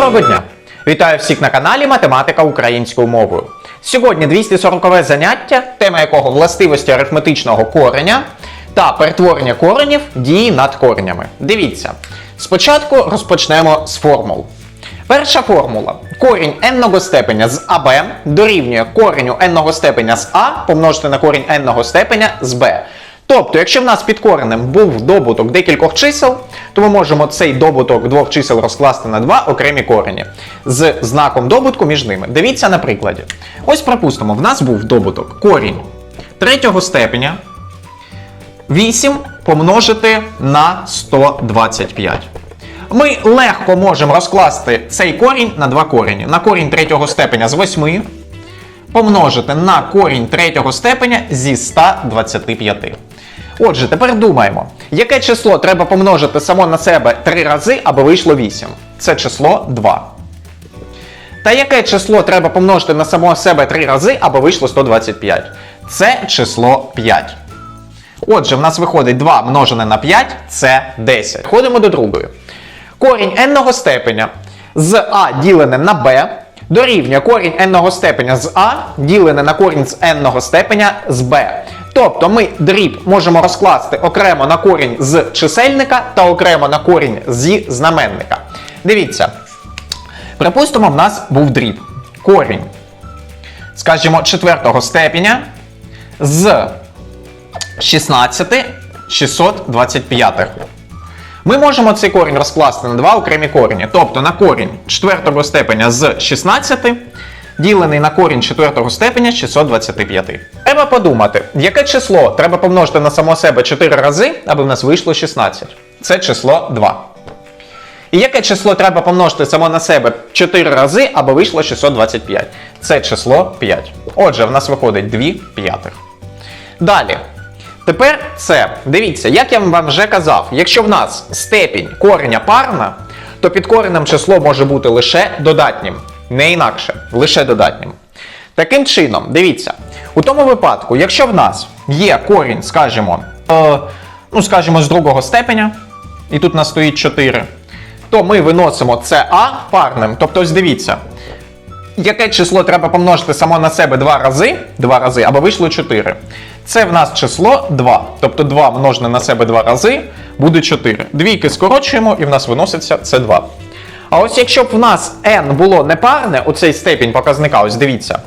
Доброго дня! Вітаю всіх на каналі Математика українською мовою. Сьогодні 240 заняття, тема якого властивості арифметичного кореня та перетворення коренів дії над коренями. Дивіться, спочатку розпочнемо з формул. Перша формула. Корінь n степеня з АБ дорівнює кореню n степеня з А помножити на корінь n степеня з Б. Тобто, якщо в нас під коренем був добуток декількох чисел, то ми можемо цей добуток двох чисел розкласти на два окремі корені з знаком добутку між ними. Дивіться на прикладі. Ось припустимо, в нас був добуток корінь третього степеня 8 помножити на 125. Ми легко можемо розкласти цей корінь на два корені. На корінь третього степеня з 8 помножити на корінь третього степеня зі 125. Отже, тепер думаємо, яке число треба помножити само на себе 3 рази, аби вийшло 8. Це число 2. Та яке число треба помножити на само себе 3 рази, аби вийшло 125? Це число 5. Отже, в нас виходить 2 множене на 5 це 10. Ходимо до другої. Корінь n степеня з А ділене на b дорівнює корінь n степеня з А ділене на корінь з n степеня з b. Тобто ми дріб можемо розкласти окремо на корінь з чисельника та окремо на корінь зі знаменника. Дивіться. Припустимо, в нас був дріб. Корінь, скажімо, четвертого степеня з 16 625. Ми можемо цей корінь розкласти на два окремі корені. Тобто на корінь четвертого степеня з 16, ділений на корінь четвертого степеня з 625. Треба подумати, яке число треба помножити на само себе 4 рази, аби в нас вийшло 16. Це число 2. І яке число треба помножити само на себе 4 рази, аби вийшло 625? Це число 5. Отже, в нас виходить 2 п'ятих. Далі. Тепер це, дивіться, як я вам вже казав, якщо в нас степінь кореня парна, то під коренем число може бути лише додатнім, не інакше, лише додатнім. Таким чином, дивіться, у тому випадку, якщо в нас є корінь, скажімо, е, ну, скажімо, з другого степеня, і тут у нас стоїть 4, то ми виносимо це А парним. Тобто, ось дивіться, яке число треба помножити само на себе два рази, два рази, або вийшло 4. Це в нас число 2. Тобто 2 множене на себе два рази буде 4. Двійки скорочуємо і в нас виноситься це 2. А ось якщо б в нас n було непарне, оцей степінь показника, ось дивіться.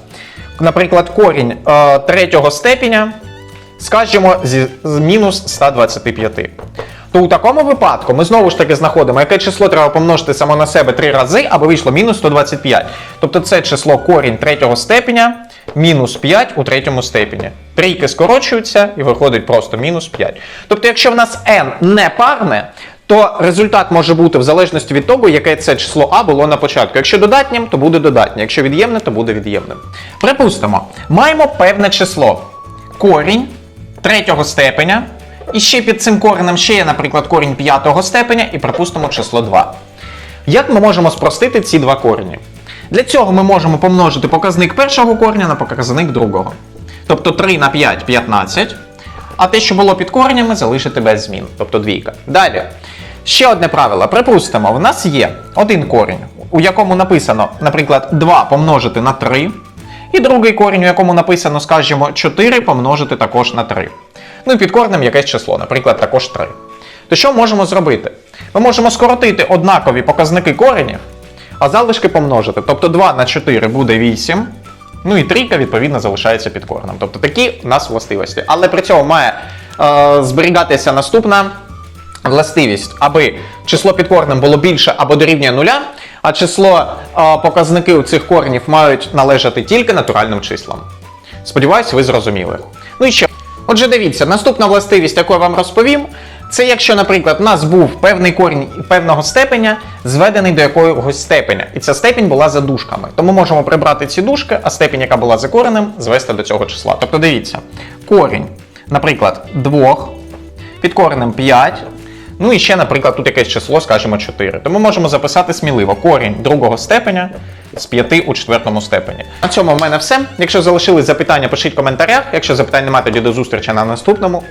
Наприклад, корінь е, третього степеня, скажімо, з мінус 125. То у такому випадку ми знову ж таки знаходимо, яке число треба помножити само на себе 3 рази, аби вийшло мінус 125. Тобто це число корінь третього степеня мінус 5 у третьому степені. Трійки скорочуються і виходить просто мінус 5. Тобто, якщо в нас n не парне, то результат може бути в залежності від того, яке це число А було на початку. Якщо додатнім, то буде додатнє. Якщо від'ємне, то буде від'ємним. Припустимо, маємо певне число. Корінь третього степеня. І ще під цим коренем ще є, наприклад, корінь п'ятого степеня і припустимо число 2. Як ми можемо спростити ці два корені? Для цього ми можемо помножити показник першого кореня на показник другого. Тобто 3 на 5 15. А те, що було під коренями, залишити без змін, тобто двійка. Далі. Ще одне правило. Припустимо, в нас є один корінь, у якому написано, наприклад, 2 помножити на 3. І другий корінь, у якому написано, скажімо, 4 помножити також на 3. Ну і під коренем якесь число, наприклад, також 3. То що можемо зробити? Ми можемо скоротити однакові показники коренів, а залишки помножити. Тобто 2 на 4 буде 8. Ну і трійка, відповідно, залишається під коренем. Тобто такі у нас властивості. Але при цьому має е, зберігатися наступна властивість, аби число під коренем було більше або дорівнює нуля, а число е, показники у цих коренів мають належати тільки натуральним числам. Сподіваюсь, ви зрозуміли. Ну і ще. Отже, дивіться, наступна властивість, яку я вам розповім, це якщо, наприклад, у нас був певний корінь певного степеня, зведений до якогось степеня, і ця степень була за дужками. То ми можемо прибрати ці дужки, а степень, яка була за коренем, звести до цього числа. Тобто дивіться, корінь, наприклад, 2, під коренем 5. Ну і ще, наприклад, тут якесь число, скажімо, 4. То ми можемо записати сміливо корінь другого степеня з 5 у четвертому степені. На цьому в мене все. Якщо залишились запитання, пишіть в коментарях. Якщо запитань немає, тоді до зустрічі на наступному.